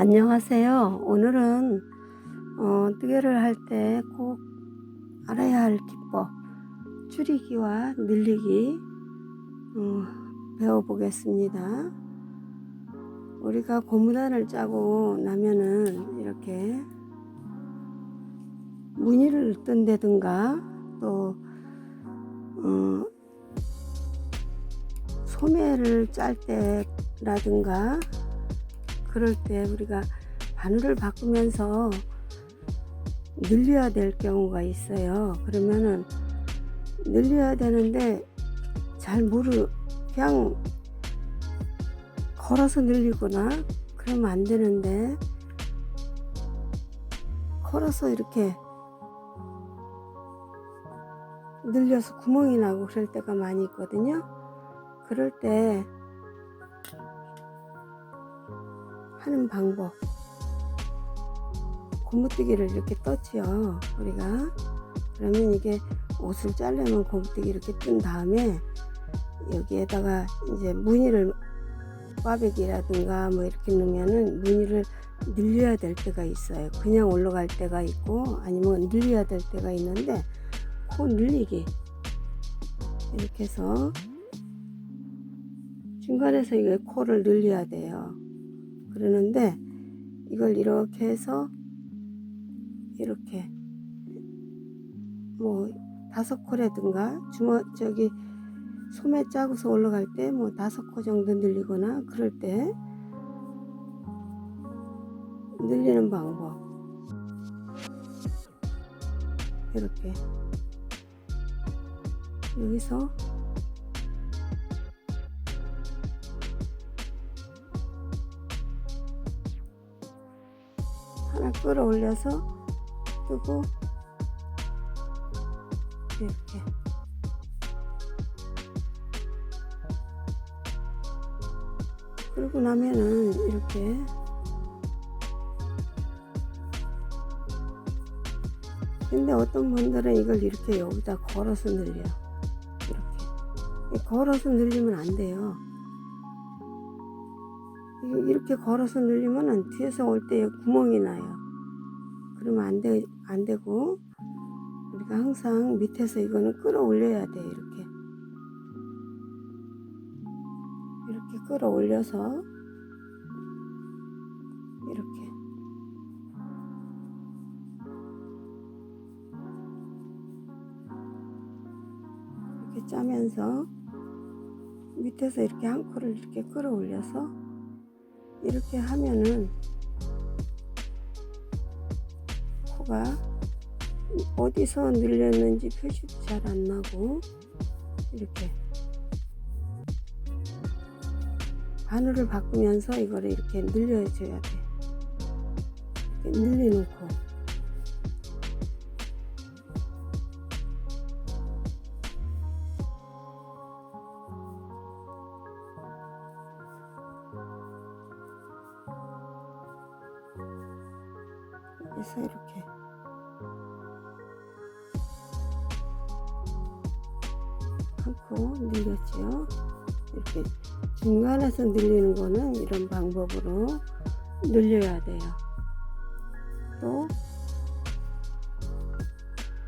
안녕하세요. 오늘은 어, 뜨개를 할 때 꼭 알아야 할 기법 줄이기와 늘리기 어, 배워보겠습니다. 우리가 고무단을 짜고 나면은 이렇게 무늬를 뜬다든가 또 어, 소매를 짤 때라든가 그럴 때 우리가 바늘을 바꾸면서 늘려야 될 경우가 있어요. 그러면은 늘려야 되는데 잘 모르 그냥 걸어서 늘리거나 그러면 안 되는데 걸어서 이렇게 늘려서 구멍이 나고 그럴 때가 많이 있거든요. 그럴 때 하는 방법. 고무뜨기를 이렇게 떴지요. 우리가. 그러면 이게 옷을 자르면 고무뜨기 이렇게 뜬 다음에 여기에다가 이제 무늬를 꽈배기라든가 뭐 이렇게 넣으면은 무늬를 늘려야 될 때가 있어요. 그냥 올라갈 때가 있고 아니면 늘려야 될 때가 있는데 코 늘리기 이렇게 해서 중간에서 이거 코를 늘려야 돼요. 그러는데 이걸 이렇게 해서 이렇게 뭐 다섯 코라든가 주머 저기 소매 짜고서 올라갈 때 뭐 다섯 코 정도 늘리거나 그럴 때 늘리는 방법. 이렇게. 여기서 끌어올려서 뜨고 이렇게. 그러고 나면은 이렇게. 근데 어떤 분들은 이걸 이렇게 여기다 걸어서 늘려. 이렇게. 걸어서 늘리면 안 돼요. 이- 이렇게 걸어서 늘리면은 뒤에서 올 때 구멍이 나요 그러면 안, 되, 안 되고 우리가 항상 밑에서 이거는 끌어올려야 돼 이렇게. 이렇게 끌어올려서 이렇게. 이렇게 짜면서 밑에서 이렇게 한 코를 이렇게 끌어올려서 이렇게 하면은 코가 어디서 늘렸는지 표시도 잘 안 나고. 이렇게. 바늘을 바꾸면서 이거를 이렇게 늘려줘야 돼. 이렇게 늘려놓고 한코 늘렸지요. 이렇게 중간에서 늘리는 거는 이런 방법으로 늘려야 돼요. 또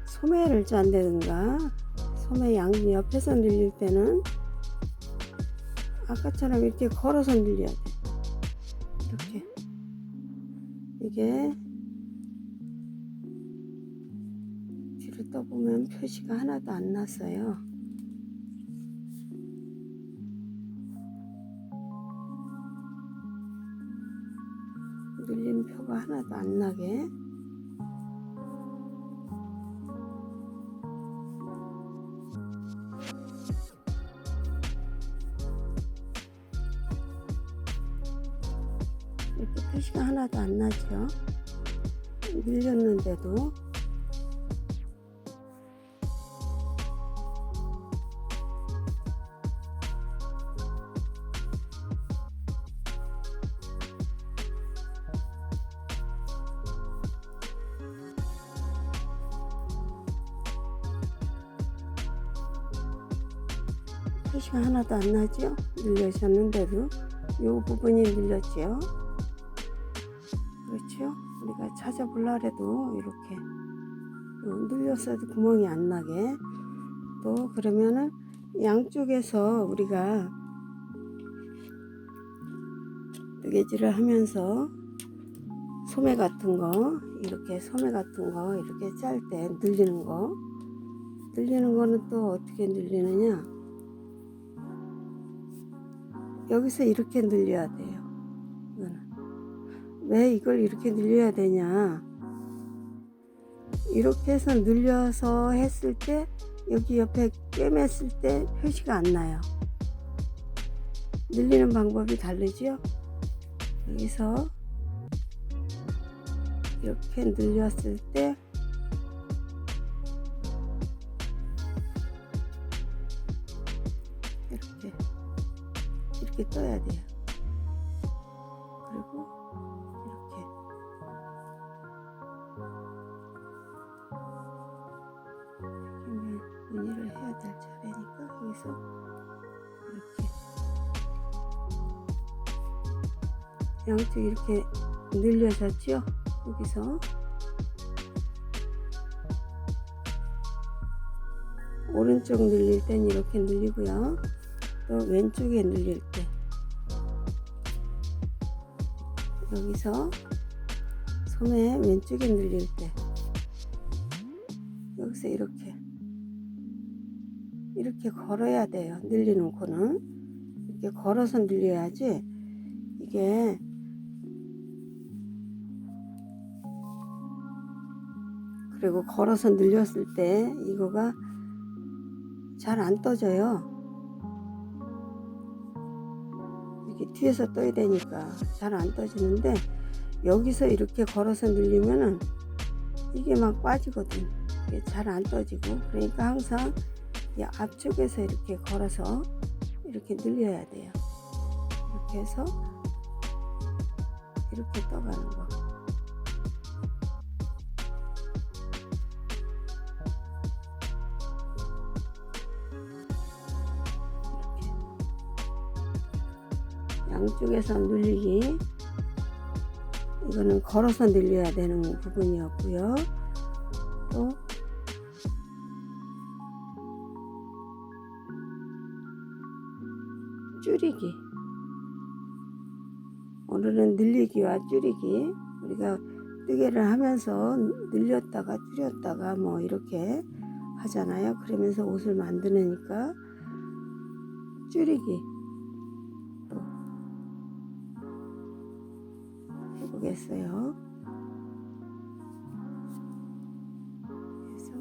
소매를 짠다든가 소매 양 옆에서 늘릴 때는 아까처럼 이렇게 걸어서 늘려야 돼. 이렇게 이게 뒤로 떠보면 표시가 하나도 안 났어요. 하나도 안 나게. 이렇게 표시가 하나도 안 나죠? 늘렸는데도 안 나죠? 늘려졌는데도. 이 부분이 늘렸죠? 우리가 찾아볼라 해도 이렇게. 어, 눌렸어도 구멍이 안 나게. 또 그러면은 양쪽에서 우리가 뜨개질을 하면서 소매 같은 거 이렇게 소매 같은 거 이렇게 짤 때 늘리는 거. 늘리는 거는 또 어떻게 늘리느냐 여기서 이렇게 늘려야 돼요. 왜 이걸 이렇게 늘려야 되냐? 이렇게 해서 늘려서 했을 때 여기 옆에 꿰맸을 때 표시가 안 나요. 늘리는 방법이 다르죠 여기서 이렇게 늘렸을 때 이렇게 이렇게 떠야 돼요. 그리고 이렇게 이렇게 무늬를 해야 될 차례니까 여기서 이렇게 양쪽 이렇게 늘려졌죠? 여기서 오른쪽 늘릴 땐 이렇게 늘리고요. 또 왼쪽에 늘릴 여기서 소매 왼쪽에 늘릴 때 여기서 이렇게 이렇게 걸어야 돼요. 늘리는 코는 이렇게 걸어서 늘려야지 이게 그리고 걸어서 늘렸을 때 이거가 잘 안 떠져요. 뒤에서 떠야 되니까 잘 안 떠지는데 여기서 이렇게 걸어서 늘리면은 이게 막 빠지거든. 이게 잘 안 떠지고 그러니까 항상 이 앞쪽에서 이렇게 걸어서 이렇게 늘려야 돼요. 이렇게 해서 이렇게 떠가는 거. 양쪽에서 늘리기. 이거는 걸어서 늘려야 되는 부분이었고요. 또 줄이기. 오늘은 늘리기와 줄이기. 우리가 뜨개를 하면서 늘렸다가 줄였다가 뭐 이렇게 하잖아요. 그러면서 옷을 만드니까 줄이기 보겠어요. 그래서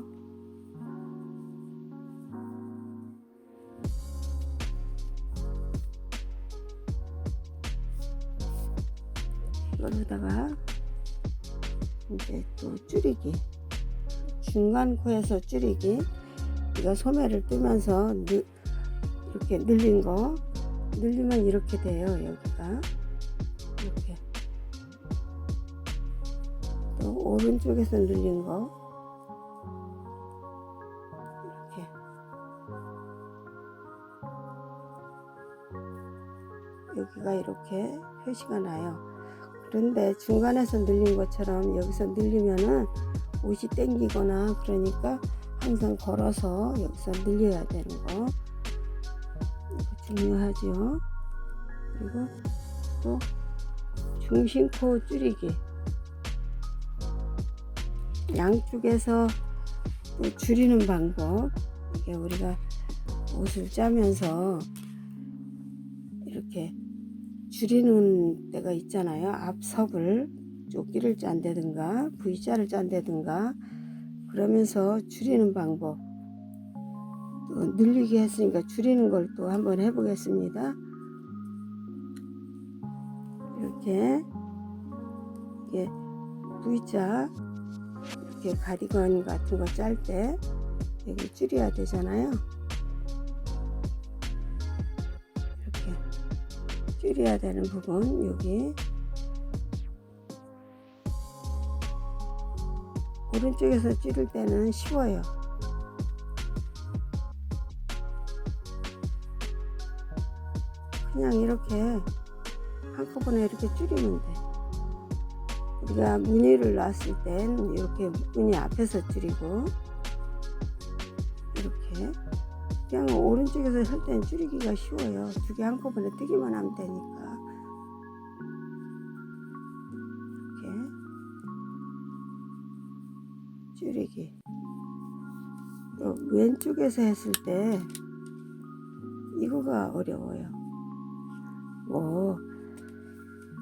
이걸로다가 이제 또 줄이기 중간 코에서 줄이기 이거 소매를 뜨면서 늘, 이렇게 늘린 거 늘리면 이렇게 돼요 여기가 또 오른쪽에서 늘린 거. 이렇게. 여기가 이렇게 표시가 나요. 그런데 중간에서 늘린 것처럼 여기서 늘리면은 옷이 땡기거나 그러니까 항상 걸어서 여기서 늘려야 되는 거. 이거 중요하죠. 그리고 또 중심코 줄이기 양쪽에서 또 줄이는 방법. 이게 우리가 옷을 짜면서 이렇게 줄이는 때가 있잖아요. 앞석을 조끼를 짠다든가 V자를 짠다든가 그러면서 줄이는 방법. 또 늘리게 했으니까 줄이는 걸 또 한번 해보겠습니다. 이렇게. 이게 V자 이렇게 가디건 같은 거 짤 때 여기 줄여야 되잖아요. 이렇게 줄여야 되는 부분 여기 오른쪽에서 줄일 때는 쉬워요. 그냥 이렇게 한꺼번에 이렇게 줄이면 돼. 우리가 무늬를 놨을 땐 이렇게 무늬 앞에서 줄이고 이렇게 그냥 오른쪽에서 할 때는 줄이기가 쉬워요. 두 개 한꺼번에 뜨기만 하면 되니까 이렇게 줄이기 또 왼쪽에서 했을 때 이거가 어려워요. 뭐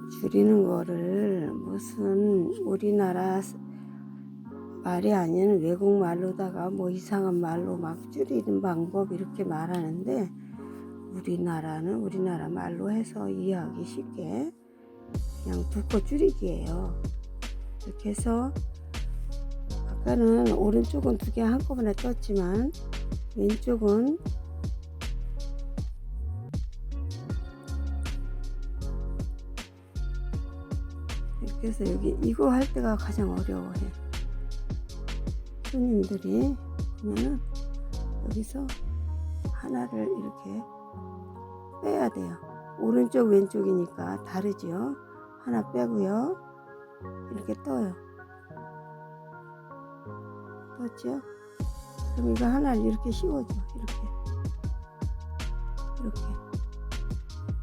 줄이는 거를 무슨 우리나라 말이 아닌 외국 말로다가 뭐 이상한 말로 막 줄이는 방법 이렇게 말하는데 우리나라는 우리나라 말로 해서 이해하기 쉽게 그냥 두코 줄이기예요. 이렇게 해서 아까는 오른쪽은 두 개 한꺼번에 떴지만 왼쪽은 해서 여기 이거 할 때가 가장 어려워해. 손님들이 보면은 여기서 하나를 이렇게 빼야 돼요. 오른쪽 왼쪽이니까 다르죠. 하나 빼고요. 이렇게 떠요. 떴죠? 그럼 이거 하나를 이렇게 씌워줘. 이렇게. 이렇게.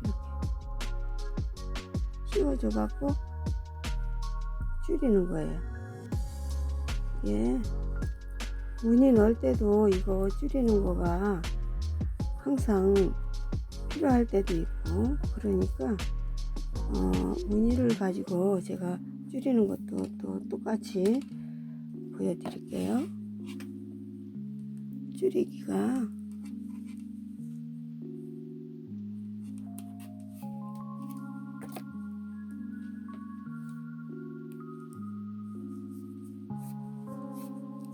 이렇게. 씌워줘 갖고 줄이는 거예요. 예. 무늬 넣을 때도 이거 줄이는 거가 항상 필요할 때도 있고 그러니까 어, 무늬를 가지고 제가 줄이는 것도 또 똑같이 보여드릴게요. 줄이기가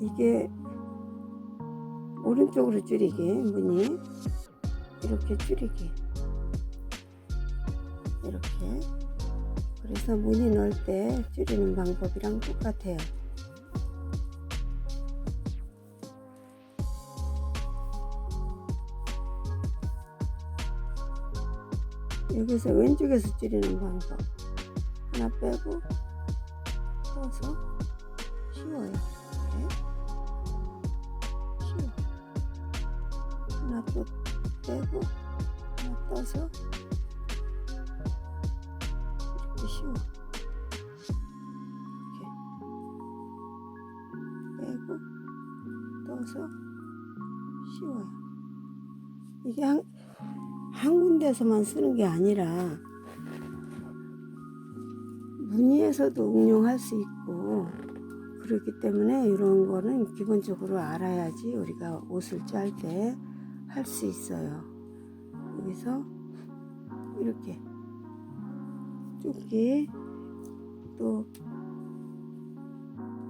이게 오른쪽으로 줄이기 무늬 이렇게 줄이기 이렇게. 그래서 무늬 넣을 때 줄이는 방법이랑 똑같아요. 여기서 왼쪽에서 줄이는 방법. 하나 빼고 떠서 쉬워요 또 빼고 하나 떠서 이렇게 쉬워 이렇게 빼고 떠서 쉬워요. 이게 한, 한 군데서만 쓰는 게 아니라 무늬에서도 응용할 수 있고 그렇기 때문에 이런 거는 기본적으로 알아야지 우리가 옷을 짤때 할 수 있어요. 여기서 이렇게 쫓기 또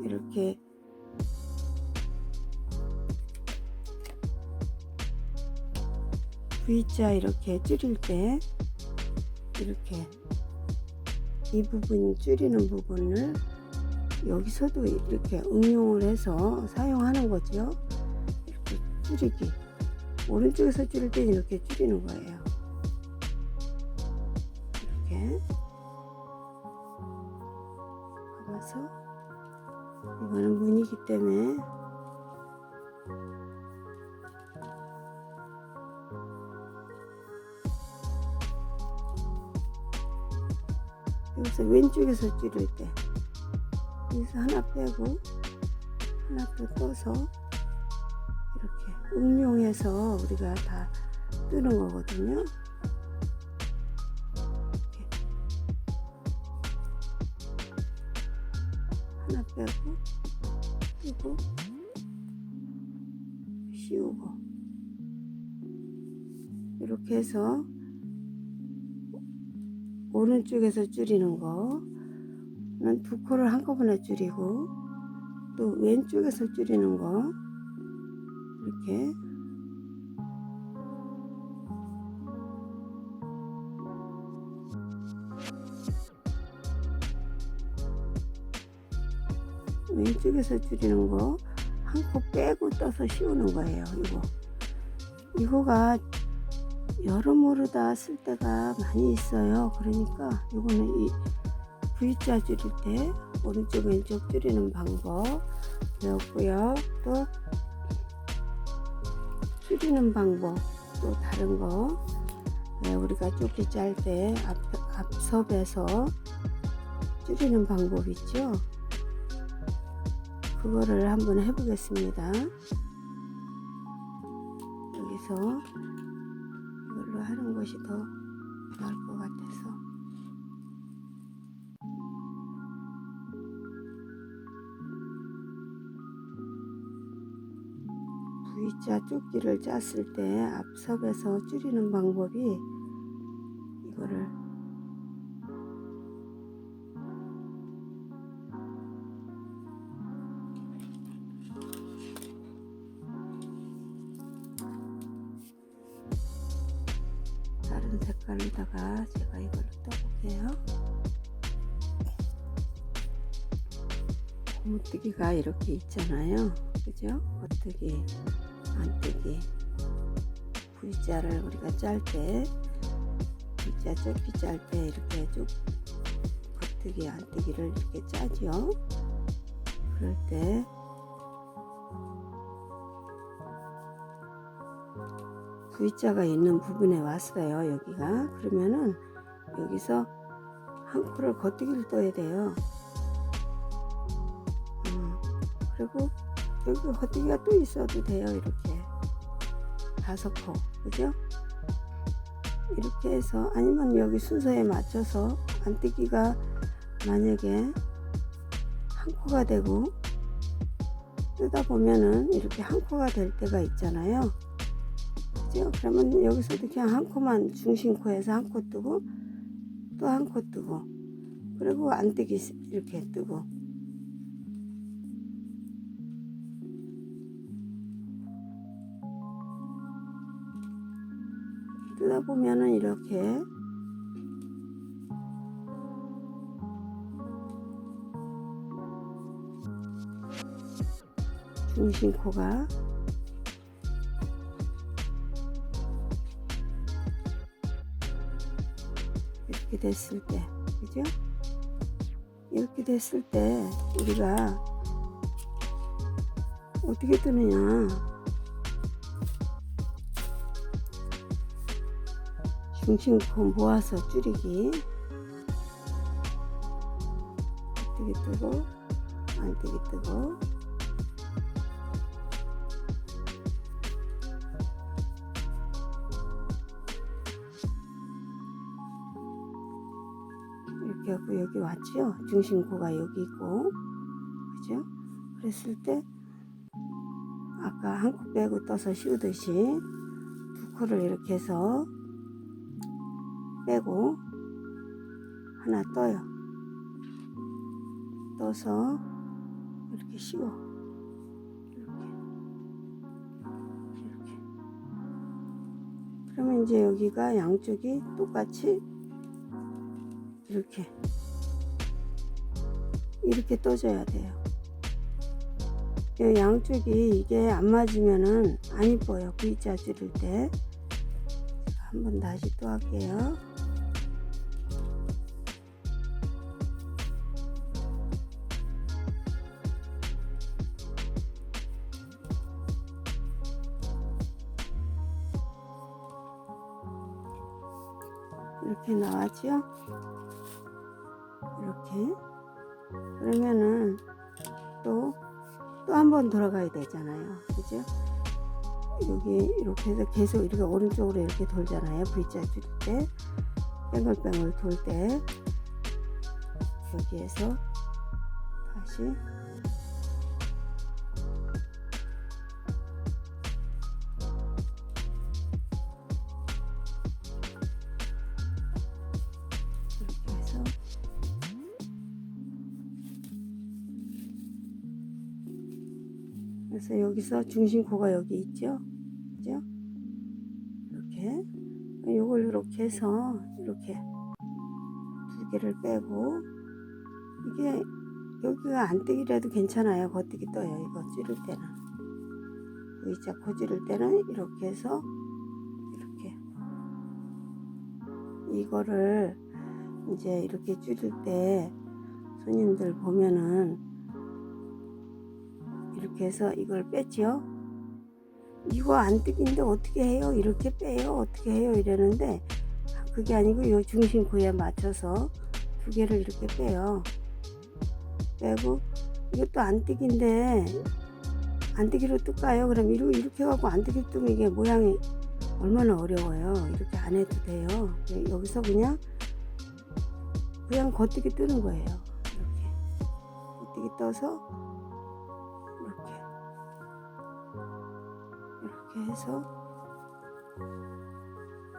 이렇게 V자 이렇게 줄일 때 이렇게 이 부분 줄이는 부분을 여기서도 이렇게 응용을 해서 사용하는 거죠. 이렇게 줄이기. 오른쪽에서 줄일 때 이렇게 줄이는 거예요. 이렇게. 봐서 이거는 무늬기 때문에 여기서 왼쪽에서 줄일 때 여기서 하나 빼고 하나 또 떠서 응용해서 우리가 다 뜨는 거거든요. 하나 빼고 뜨고 씌우고. 이렇게 해서 오른쪽에서 줄이는 거는 두 코를 한꺼번에 줄이고 또 왼쪽에서 줄이는 거 이렇게 왼쪽에서 줄이는 거 한 코 빼고 떠서 씌우는 거예요 이거 이거가 여러모로 다 쓸 때가 많이 있어요. 그러니까 이거는 이 V자 줄일 때 오른쪽 왼쪽 줄이는 방법 배웠고요. 또 줄이는 방법 또 다른 거 네, 우리가 조끼 짤 때 앞섭에서 줄이는 방법 있죠? 그거를 한번 해보겠습니다. 여기서 이걸로 하는 것이 더 자 조끼를 짰을 때 앞섭에서 줄이는 방법이 이거를 다른 색깔로다가 제가 이걸로 떠볼게요. 고무뜨기가 이렇게 있잖아요. 그죠? 겉뜨기, 안뜨기. V자를 우리가 짤 때, V자 쩍기 짤때 이렇게 쭉 겉뜨기, 안뜨기를 이렇게 짜죠. 그럴 때 V자가 있는 부분에 왔어요. 여기가 그러면은 여기서 한 코를 겉뜨기를 떠야 돼요. 음, 그리고 여기 겉뜨기가 또 있어도 돼요. 이렇게 다섯 코, 그죠? 이렇게 해서 아니면 여기 순서에 맞춰서 안뜨기가 만약에 한 코가 되고 뜨다 보면은 이렇게 한 코가 될 때가 있잖아요. 그죠? 그러면 여기서도 그냥 한 코만 중심코에서 한 코 뜨고 또 한 코 뜨고 그리고 안뜨기 이렇게 뜨고 뜨다 보면은 이렇게 중심 코가 이렇게 됐을 때, 그죠? 이렇게 됐을 때 우리가 어떻게 뜨느냐? 중심코 모아서 줄이기. 뜨기 뜨고, 안 뜨기 뜨고. 이렇게 하고 여기 왔죠? 중심코가 여기 있고, 그죠? 그랬을 때, 아까 한 코 빼고 떠서 씌우듯이 두 코를 이렇게 해서 빼고 하나 떠요. 떠서 이렇게 씌워. 이렇게. 이렇게. 그러면 이제 여기가 양쪽이 똑같이 이렇게 이렇게 떠줘야 돼요. 이 양쪽이 이게 안 맞으면은 안 이뻐요. V자 줄일 때. 한번 다시 또 할게요. 이렇게 나왔죠? 이렇게. 그러면은 또, 또 한번 돌아가야 되잖아요. 그죠? 여기 이렇게 해서 계속 이렇게 오른쪽으로 이렇게 돌잖아요. V자 줄 때. 뺑글뺑글 돌 때. 여기에서 다시 그래서 여기서 중심코가 여기 있죠? 그죠? 이렇게 요걸 이렇게 해서 이렇게 두 개를 빼고 이게 여기가 안 뜨기라도 괜찮아요. 겉뜨기 떠요. 이거 찌를 때는 의자 코 찌를 때는 이렇게 해서 이렇게 이거를 이제 이렇게 줄일 때 손님들 보면은 이렇게 해서 이걸 뺐지요. 이거 안 뜯긴데 어떻게 해요? 이렇게 빼요? 어떻게 해요? 이러는데 그게 아니고 이 중심 구에 맞춰서 두 개를 이렇게 빼요. 빼고 이것도 안 뜯긴데 안 뜯기로 뜰까요? 그럼 이렇게, 이렇게 해갖고 안 뜯기 뜨면 이게 모양이 얼마나 어려워요. 이렇게 안 해도 돼요. 여기서 그냥 그냥 겉뜨기 뜨는 거예요. 이렇게 겉뜨기 떠서 해서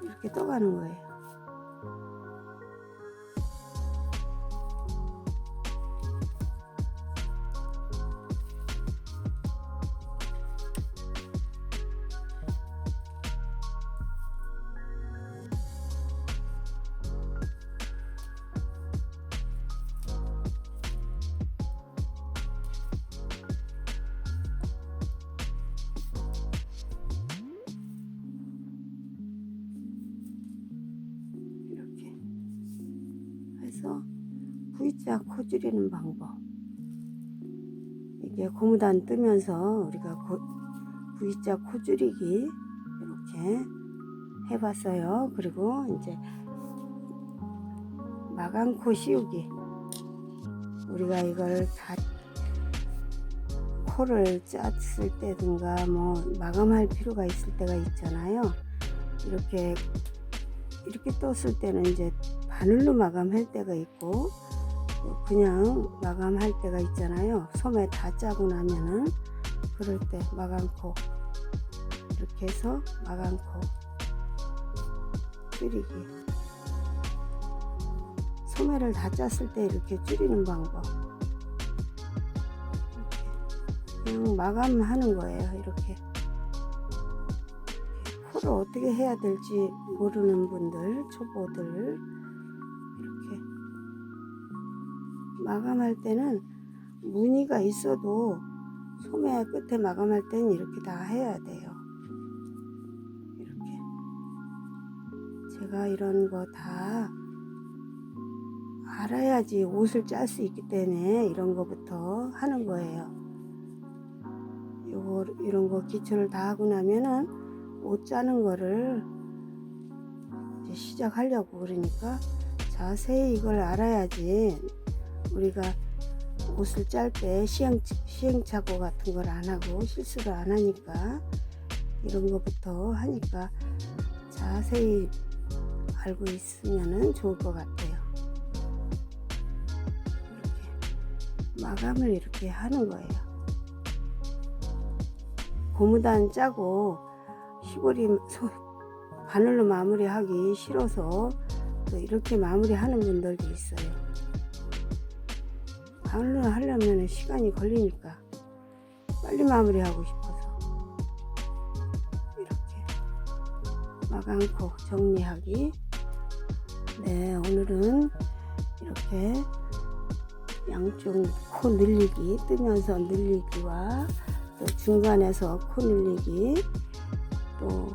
이렇게 떠가는 거예요. 해서 V자 코 줄이는 방법. 이게 고무단 뜨면서 우리가 고, V자 코 줄이기 이렇게 해봤어요. 그리고 이제 마감 코 씌우기. 우리가 이걸 다 코를 짰을 때든가 뭐 마감할 필요가 있을 때가 있잖아요. 이렇게 이렇게 떴을 때는 이제 바늘로 마감할 때가 있고 또 그냥 마감할 때가 있잖아요. 소매 다 짜고 나면은 그럴 때 마감코 이렇게 해서 마감코 줄이기 소매를 다 짰을 때 이렇게 줄이는 방법 이렇게 그냥 마감하는 거예요. 이렇게 코를 어떻게 해야 될지 모르는 분들, 초보들 마감할 때는 무늬가 있어도 소매 끝에 마감할 때는 이렇게 다 해야 돼요. 이렇게 제가 이런 거 다 알아야지 옷을 짤 수 있기 때문에 이런 거부터 하는 거예요. 요거 이런 거 기초를 다 하고 나면은 옷 짜는 거를 이제 시작하려고 그러니까 자세히 이걸 알아야지 우리가 옷을 짤 때 시행, 시행착오 같은 걸 안 하고 실수를 안 하니까 이런 것부터 하니까 자세히 알고 있으면 좋을 것 같아요. 이렇게 마감을 이렇게 하는 거예요. 고무단 짜고 시골이 소, 바늘로 마무리하기 싫어서 또 이렇게 마무리하는 분들도 있어요. 바늘로 하려면 시간이 걸리니까 빨리 마무리하고 싶어서 이렇게 마감코 정리하기. 네, 오늘은 이렇게 양쪽 코 늘리기, 뜨면서 늘리기와 또 중간에서 코 늘리기, 또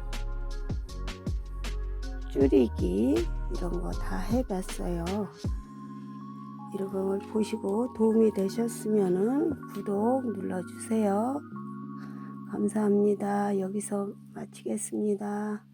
줄이기 이런 거 다 해봤어요. 걸 보시고 도움이 되셨으면 구독 눌러주세요. 감사합니다. 여기서 마치겠습니다.